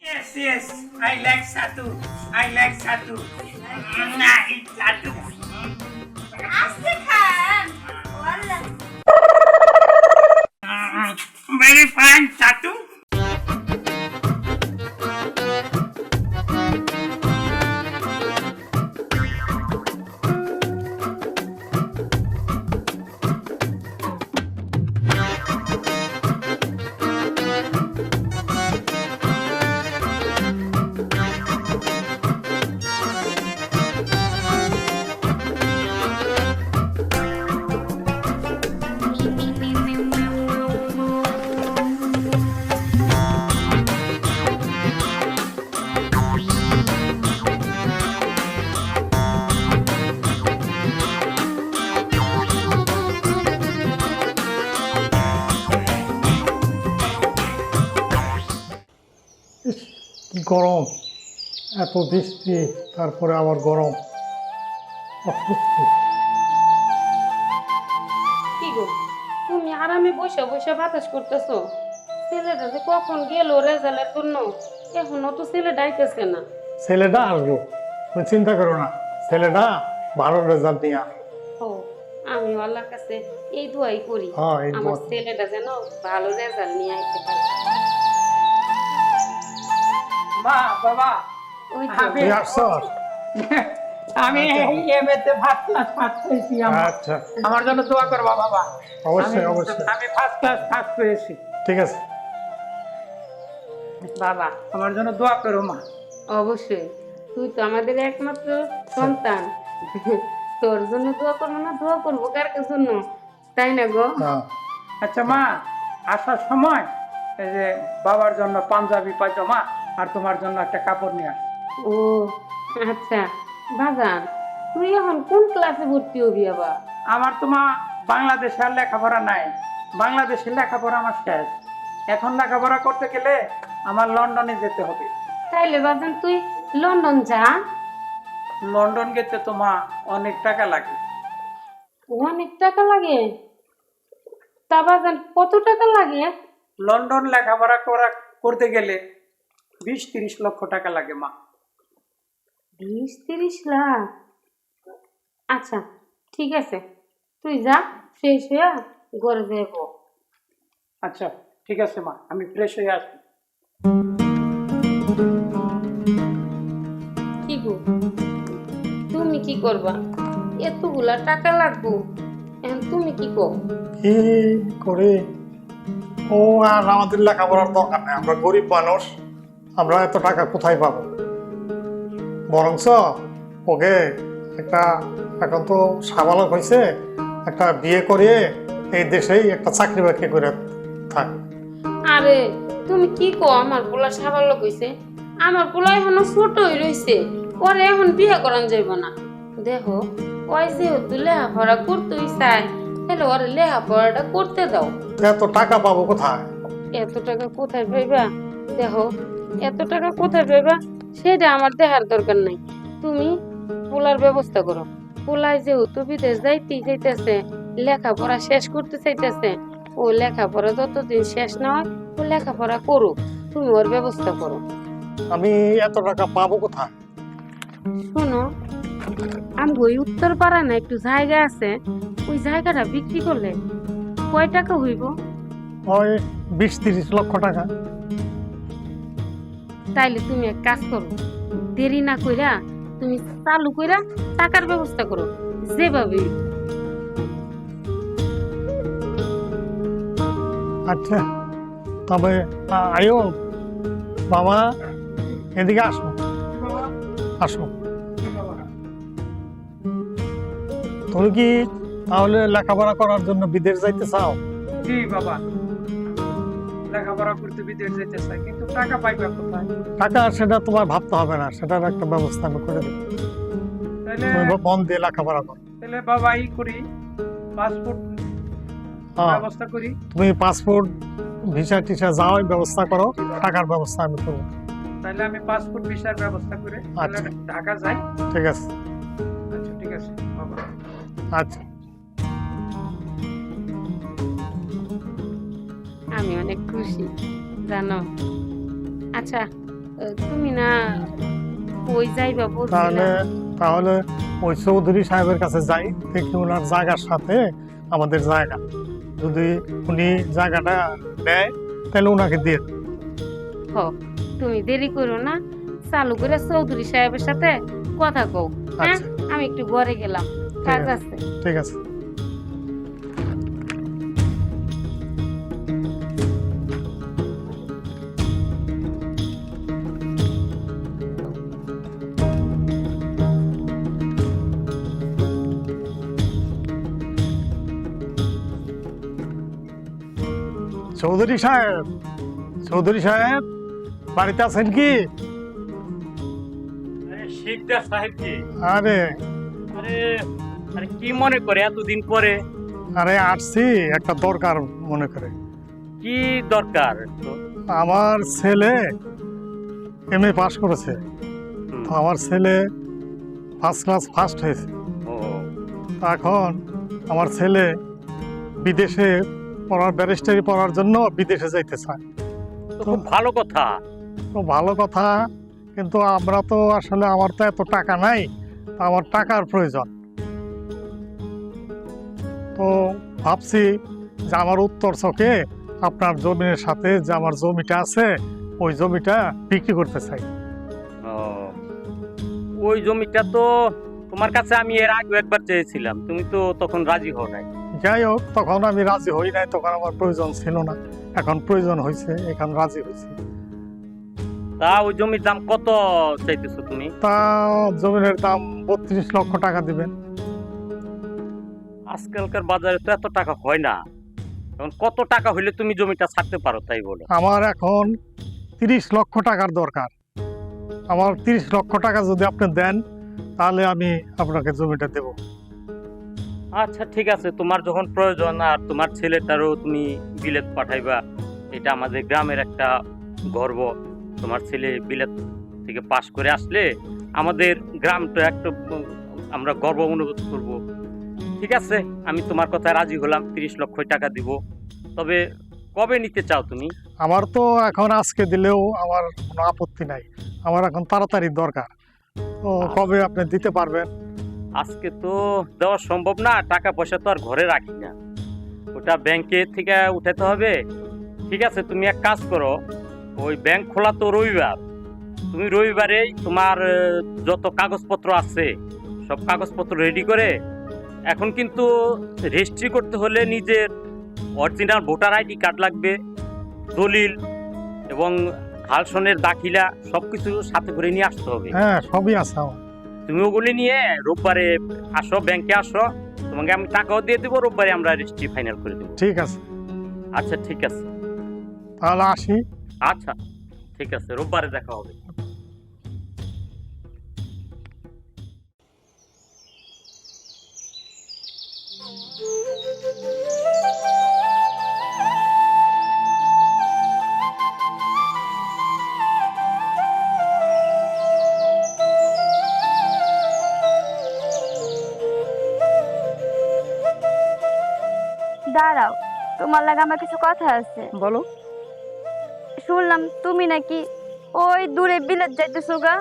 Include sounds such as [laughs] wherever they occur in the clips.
Yes, yes, I like Satu. I like Satu. Mm, I eat Satu. আস্তে খান ওয়াল্লাহ Mm, Very fine, Satu. গরম এত বৃষ্টি তারপরে আবার গরম। অস্বস্তি। কি গো তুমি আরামে বসে বসে বাতাস করতেছো। ছেলেটা যে কখন গেল রেজাল্টের জন্য? এখনও তো ছেলেটা আইতেছে না। ছেলেটা আসব তুমি চিন্তা করো না। ছেলেটা ভালো রেজাল্ট নিয়ে আসবে। ও আমি আল্লাহর কাছে এই দোয়াই করি। হ্যাঁ, আমার। ছেলেটা যেন ভালো রেজাল্ট নিয়ে আইতে পারে। বাবা আমি এমএতে ফার্স্ট ক্লাস পাস আমার। আচ্ছা। আমার জন্য দোয়া করবা বাবা। অবশ্যই অবশ্যই। আমি ফার্স্ট ক্লাস ফার্স্ট পেয়েছি। ঠিক আছে। বাবা আমার জন্য দোয়া করো মা। অবশ্যই। তুই তো আমাদের একমাত্র সন্তান। [laughs] তোর জন্য দোয়া করব না দোয়া করব কার জন্য? তাই না গো? হ্যাঁ। আচ্ছা মা আসার সময় এই যে বাবার জন্য পাঞ্জাবি পায়জামা আর তোমার জন্য একটা কাপড় নিয়ে আস ও আচ্ছা বাজান তুই এখন কোন ক্লাসে ভর্তি হবি আবার? আমার তো মা বাংলাদেশে আর লেখাপড়া নাই। বাংলাদেশের লেখাপড়া আমার শেষ। এখন লেখাপড়া করতে গেলে আমার লন্ডনে যেতে হবে। তাইলে বাজান তুই লন্ডন যা। লন্ডন যেতে তো মা অনেক টাকা লাগে। অনেক টাকা লাগে? তা বাজান কত টাকা লাগে? লন্ডন লেখাপড়া করা করতে গেলে বিশ তিরিশ লক্ষ টাকা লাগে মা। বিশ তিরিশ লাখ? আচ্ছা ঠিক আছে। তুই যা ফ্রেশ হয়ে ঘরে যাইব আচ্ছা ঠিক আছে মা। আমি ফ্রেশ হয়ে আসি কি গো? তুমি কি করবা? এতগুলা টাকা লাগবো। এখন তুমি কি কর কি করে। ও আর আমাদের লেখাপড়ার দরকার নেই। আমরা গরিব মানুষ। আমরা এত টাকা কোথায় পাবো? বরঞ্চ ওকে একটা এখন তো সাবালক হয়েছে একটা বিয়ে করিয়ে এই দেশেই একটা চাকরি বাকরি করে থাক। আরে তুমি কি কো আমার পোলা সাবাল্য কইছে আমার পোলা এখনও ছোটই রইছে ওরে এখন বিয়ে করান যাইব না। দেখো ওই যেহেতু লেখাপড়া করতেই চায় তাহলে ওরে লেখাপড়াটা করতে দাও। এত টাকা পাবো কোথায়? এত টাকা কোথায় পাইবা? দেখো এত টাকা কোথায় পাইবা? সেটা আমার দেহার দরকার নাই। তুমি পোলার ব্যবস্থা করো। পোলায় যেহেতু বিদেশ যাইতে যাইতেছে লেখাপড়া শেষ করতে চাইতেছে ও লেখাপড়া যতদিন শেষ না হয় ও লেখাপড়া করো তুমি ওর ব্যবস্থা করো। আমি এত টাকা পাবো কোথায়? শোনো আমি ওই উত্তর পাড়া না একটু জায়গা আছে। ওই জায়গাটা বিক্রি করলে কয় টাকা হইব? ওই বিশ তিরিশ লক্ষ টাকা। তাইলে তুমি এক কাজ করো দেরি না কইরা তুমি চালু কইরা টাকার ব্যবস্থা করো যেভাবে আচ্ছা তবে আয়ো বাবা এদিকে আসো। আসো। তুমি কি তাহলে লেখাপড়া করার জন্য বিদেশ যাইতে চাও? জি বাবা। লেখাপড়া করতে বিদেশ যেতে চাই কিন্তু টাকা পাইবে কোথায় টাকা সেটা তোমার ভাবতে হবে না সেটার একটা ব্যবস্থা আমি করে দেবো। তাহলে মন দিয়ে লেখাপড়া করো। তাহলে বাবা ই করি পাসপোর্ট হ্যাঁ। ব্যবস্থা করি। তুমি পাসপোর্ট ভিসা টিসা যাও ব্যবস্থা করো টাকার ব্যবস্থা আমি করব। তাহলে আমি পাসপোর্ট ভিসার ব্যবস্থা করে আচ্ছা। ঢাকা যাই। ঠিক আছে। আচ্ছা ঠিক আছে বাবা। আচ্ছা। আমি অনেক খুশি জানো? আচ্ছা তুমি না কই যাইবা তাহলে তাহলে ওই চৌধুরী সাহেবের কাছে যাই দেখি ওনার জায়গার সাথে আমাদের জায়গা। যদি উনি জায়গাটা দেয় তাহলে ওনাকে দিয়ে। হ তুমি দেরি করো না চালু করে চৌধুরী সাহেবের সাথে কথা কও হ্যাঁ? আচ্ছা। আমি একটু ঘরে গেলাম কাজ আছে। ঠিক আছে। চৌধুরী সাহেব চৌধুরী সাহেব বাড়িতে আছেন কি? আরে শিকদার সাহেব কি? আরে। আরে আরে কি মনে করে এতদিন পরে? আরে আসছি একটা দরকার মনে করে। কি দরকার? আমার ছেলে এম এ পাস করেছে। তো আমার ছেলে ফার্স্ট ক্লাস ফার্স্ট হয়েছে। ও। এখন আমার ছেলে বিদেশে পড়ার ব্যারিস্টারি পড়ার জন্য বিদেশে যাইতে চায়। খুব ভালো কথা। তো ভালো কথা কিন্তু আমরা তো আসলে আমার তো এত টাকা নাই আমার টাকার প্রয়োজন। তো ভাবছি যে আমার উত্তর চকে আপনার জমির সাথে যে আমার জমিটা আছে ওই জমিটা বিক্রি করতে চাই। ওই জমিটা তো তোমার কাছে আমি এর আগে একবার চেয়েছিলাম তুমি তো তখন রাজি হও নাই। যাই হোক তখন আমি রাজি হই নাই তখন আমার প্রয়োজন ছিল না। এখন প্রয়োজন হয়েছে এখন রাজি হয়েছে তা ওই জমির দাম কত চাইতেছো তুমি? তা জমিনের দাম বত্রিশ লক্ষ টাকা দিবেন। আজকালকার বাজারে তো এত টাকা হয় না। এখন কত টাকা হইলে তুমি জমিটা ছাড়তে পারো তাই বলো? আমার এখন তিরিশ লক্ষ টাকার দরকার। আমার তিরিশ লক্ষ টাকা যদি আপনি দেন তাহলে আমি আপনাকে জমিটা দেব। আচ্ছা ঠিক আছে। তোমার যখন প্রয়োজন আর তোমার ছেলেটারও তুমি বিলেত পাঠাইবা এটা আমাদের গ্রামের একটা গর্ব। তোমার ছেলে বিলেত থেকে পাশ করে আসলে আমাদের গ্রামটা একটা আমরা গর্ব অনুভূত করব। ঠিক আছে আমি তোমার কথায় রাজি হলাম তিরিশ লক্ষ টাকা দিব। তবে কবে নিতে চাও তুমি? আমার তো এখন আজকে দিলেও আমার কোনো আপত্তি নাই। আমার এখন তাড়াতাড়ি দরকার। তো কবে আপনি দিতে পারবেন? আজকে তো দেওয়া সম্ভব না টাকা পয়সা তো আর ঘরে রাখি না। ওটা ব্যাংকে থেকে উঠাতে হবে। ঠিক আছে, তুমি এক কাজ করো, ওই ব্যাংক খোলা তো রবিবার। তুমি রবিবারেই তোমার যত কাগজপত্র আছে, সব কাগজপত্র রেডি করে, এখন কিন্তু রেজিস্ট্রি করতে হলে নিজের অরিজিনাল ভোটার আইডি কার্ড লাগবে, দলিল এবং হালসনের দাখিলা সব কিছু সাথে করে নিয়ে আসতে হবে। হ্যাঁ সবই আমার। তুমি ওগুলি নিয়ে রোববারে আসো ব্যাংকে আসো। তোমাকে আমি টাকাও দিয়ে দেবো রোববারে আমরা রেজিস্ট্রি ফাইনাল করে দেবো। ঠিক আছে। আচ্ছা ঠিক আছে। তাহলে আসি। আচ্ছা ঠিক আছে রোববারে দেখা হবে। তোমার লাগে আমার কিছু কথা আছে। বলো। শুনলাম তুমি নাকি ওই দূরে বিলেত যাইতেছো গা।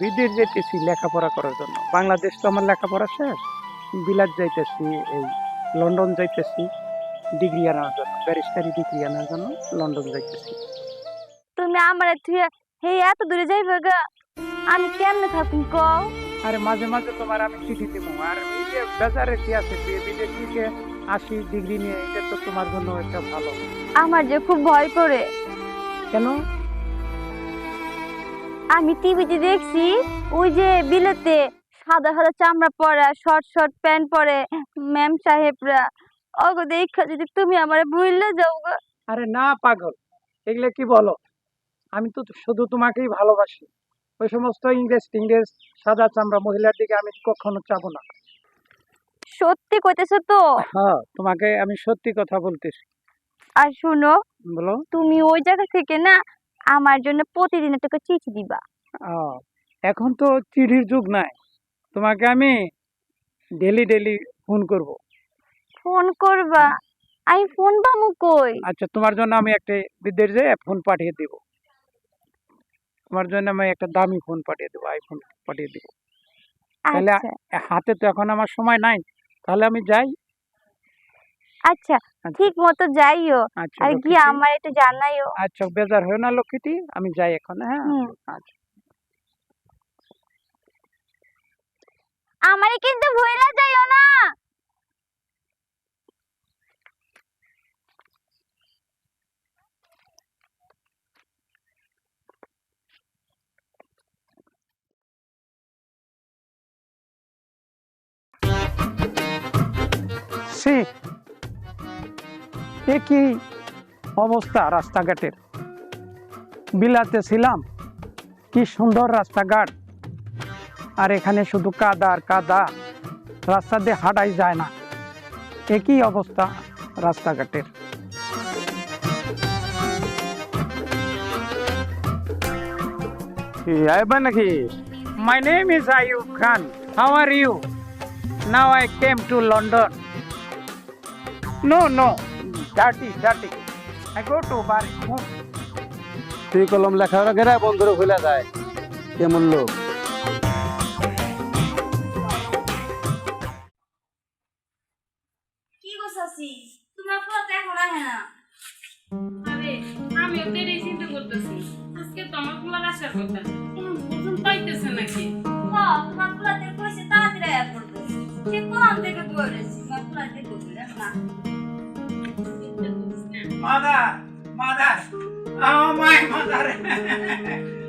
বিদেশ যাইতেছি লেখাপড়া করার জন্য। বাংলাদেশ তো আমার লেখাপড়া শেষ। বিলাত যাইতেছি এই লন্ডন যাইতেছি ডিগ্রি আনার জন্য ব্যারিস্টারি ডিগ্রি আনার জন্য লন্ডন যাইতেছি। তুমি আমার থুয়ে হে এত দূরে যাইবে গা। আমি কেমনে থাকুম কও? আরে মাঝে মাঝে তোমার আমি চিঠি দিব আর এই যে বেজারে কি আছে বিদেশ আসি ডিগ্রি নিয়ে এটা তো তোমার জন্য একটা ভালো। আমার যে খুব ভয় করে। কেন? আমি টিভিতে দেখছি ওই যে বিলেতে সাদা সাদা চামড়া পরা শর্ট শর্ট প্যান্ট পরে ম্যাম সাহেবরা। অগো দেখা যদি তুমি আমার ভুললে যাও গা। আরে না পাগল। এগুলো কি বলো? আমি তো শুধু তোমাকেই ভালোবাসি। ওই সমস্ত ইংরেজ টিংরেজ সাদা চামড়া মহিলার দিকে আমি কখনো চাবো না। সত্যি কইতেছো তো? হ্যাঁ তোমাকে আমি সত্যি কথা বলতেছি। আর শুনো বলো। তুমি ওই জায়গা থেকে না আমার জন্য প্রতিদিন তোকে চিঠি দিবা। এখন তো চিঠির যুগ নাই। তোমাকে আমি ডেলি ডেলি ফোন করব। ফোন করবা? আমি ফোন পামু কই? আচ্ছা তোমার জন্য আমি একটা বিদেশ যেয়ে ফোন পাঠিয়ে দেব। তোমার জন্য আমি একটা দামি ফোন পাঠিয়ে দেবো আইফোন পাঠিয়ে দেবো। তাহলে আচ্ছা। হাতে তো এখন আমার সময় নাই। তাহলে আমি যাই। আচ্ছা আচ্ছা। ঠিক মতো যাইও। আচ্ছা আর কি গিয়ে আমার একটু জানাইও। আচ্ছা বেজার হয় না লক্ষ্মীটি আমি যাই এখন হ্যাঁ। আচ্ছা। আমারে কিন্তু ভুইলা যাইও না। সে এ কি অবস্থা রাস্তাঘাটের? বিলাতে ছিলাম। কি সুন্দর রাস্তাঘাট। আর এখানে শুধু কাদা আর কাদা। রাস্তা দিয়ে হাঁটাই যায় না। একই অবস্থা রাস্তাঘাটের? নাকি? My name is Ayub Khan how are you now I came to London no no dirty dirty I go to bar তুই কলম লেখার গেরা বন্ধুরে খুলে যায়। কেমন লোক কি গো সাসি তোমার এখন আহে না। আরে চিন্তা করতেছি। আজকে তো আমার আসার কথা। পাইতেছে নাকি? হ্যাঁ তোমার কইছে তাড়াতাড়ি আয়া পড়বে। সে কোন থেকে দৌড়েছি তোমার না। Mother, mother, oh my mother.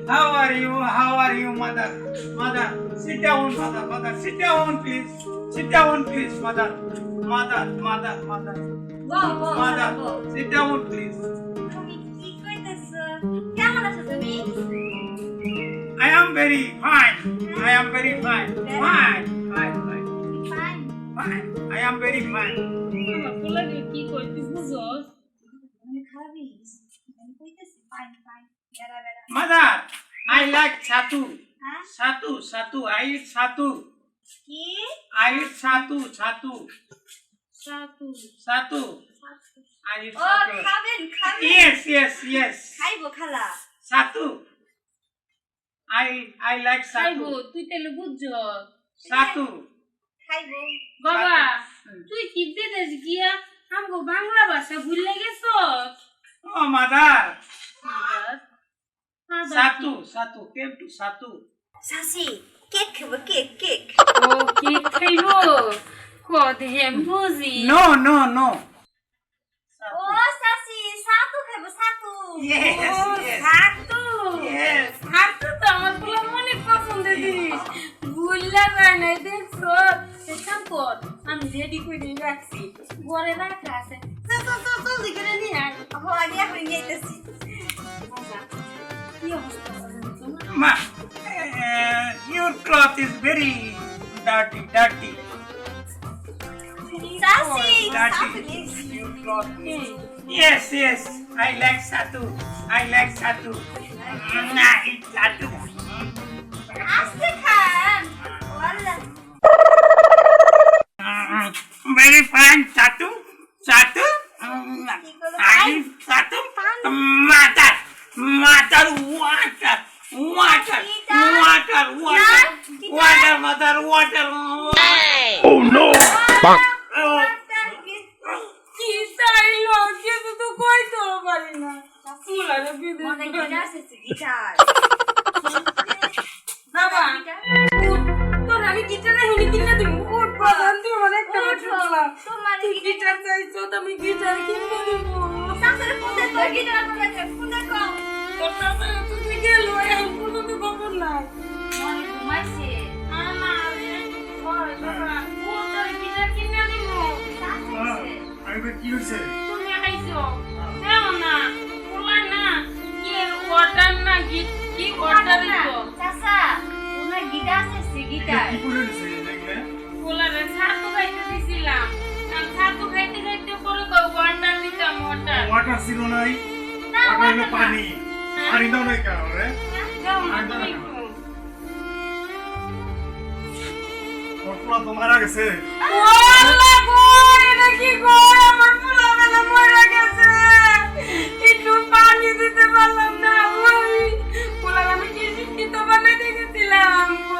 How are you? How are you, mother? Mother, sit down, mother, mother, sit down, please. Sit down, please, mother. Mother, mother, mother, ball ball mother, ball sit down, please. তুমি কি কইতেছো কেমন আছো তুমি I am very fine. I am very fine. Fine, fine, fine, fine fine. I am very fine. আমার পোলার কি কই তুই like satu. হ্যাঁ Satu, satu. I eat satu. কি satu, সাতু satu. I eat O satu. খাবেন খাবেন Yes, yes, yes. খাইবো খালা Satu. I I like খাইবো satu. তুই তাহলে বুঝছ Satu. খাইবো বাবা। তুই কি বিদেশ গিয়া আমগো বাংলা ভাষা ভুলে গেছ Oh, mother. Satu, satu. Came to satu. সাসি কেক খাব কেক কেক ও কি খাইব কদে আমি বুঝি No, no, no. ও সাসি সাতু খাব সাতু Yes, ও, yes. সাতু Yes. সাতু তো আমার পুরো মনে পছন্দের জিনিস ভুললা যায় নাই দেখছ একটা কর আমি রেডি করে রাখছি ঘরে রাখা আছে Ma, eh, your cloth is very dirty, dirty. Sassy, dirty. Your cloth. Is... Yes, yes. I like Satu. I like Satu. I eat Satu. Ask Very fine, Satu. Satu. দিব একটা কথা বলা তোমার গিটার চাইছো? গিটার দিব Saser guitar কম তোর তুমি গেল এখন পর্যন্ত খবর নাই। মনে ঘুমাইছে। আনা ওই বাবা ও গিটার দিব use তুমি আইছো। না বলা না কি অর্ডার না কি অর্ডার দিছো? চাচা গিটার আছে গিটার পোলারে ছাতু খাইতে দিছিলাম আমি ছাতু খাইতে খাইতে পরে কই অর্ডার দিতাম অর্ডার ওয়াটার ছিল নাই ওয়াটার হলো পানি হ্যাঁ। পানি দাও নাই কেন রে দাও না আর দাও তুমি না। একটু। তোর পোলা তো মারা গেছে ও আল্লাহ গো এটা কি গো আমার পোলা বেলা মরে গেছে একটু পানি দিতে পারলাম না Parang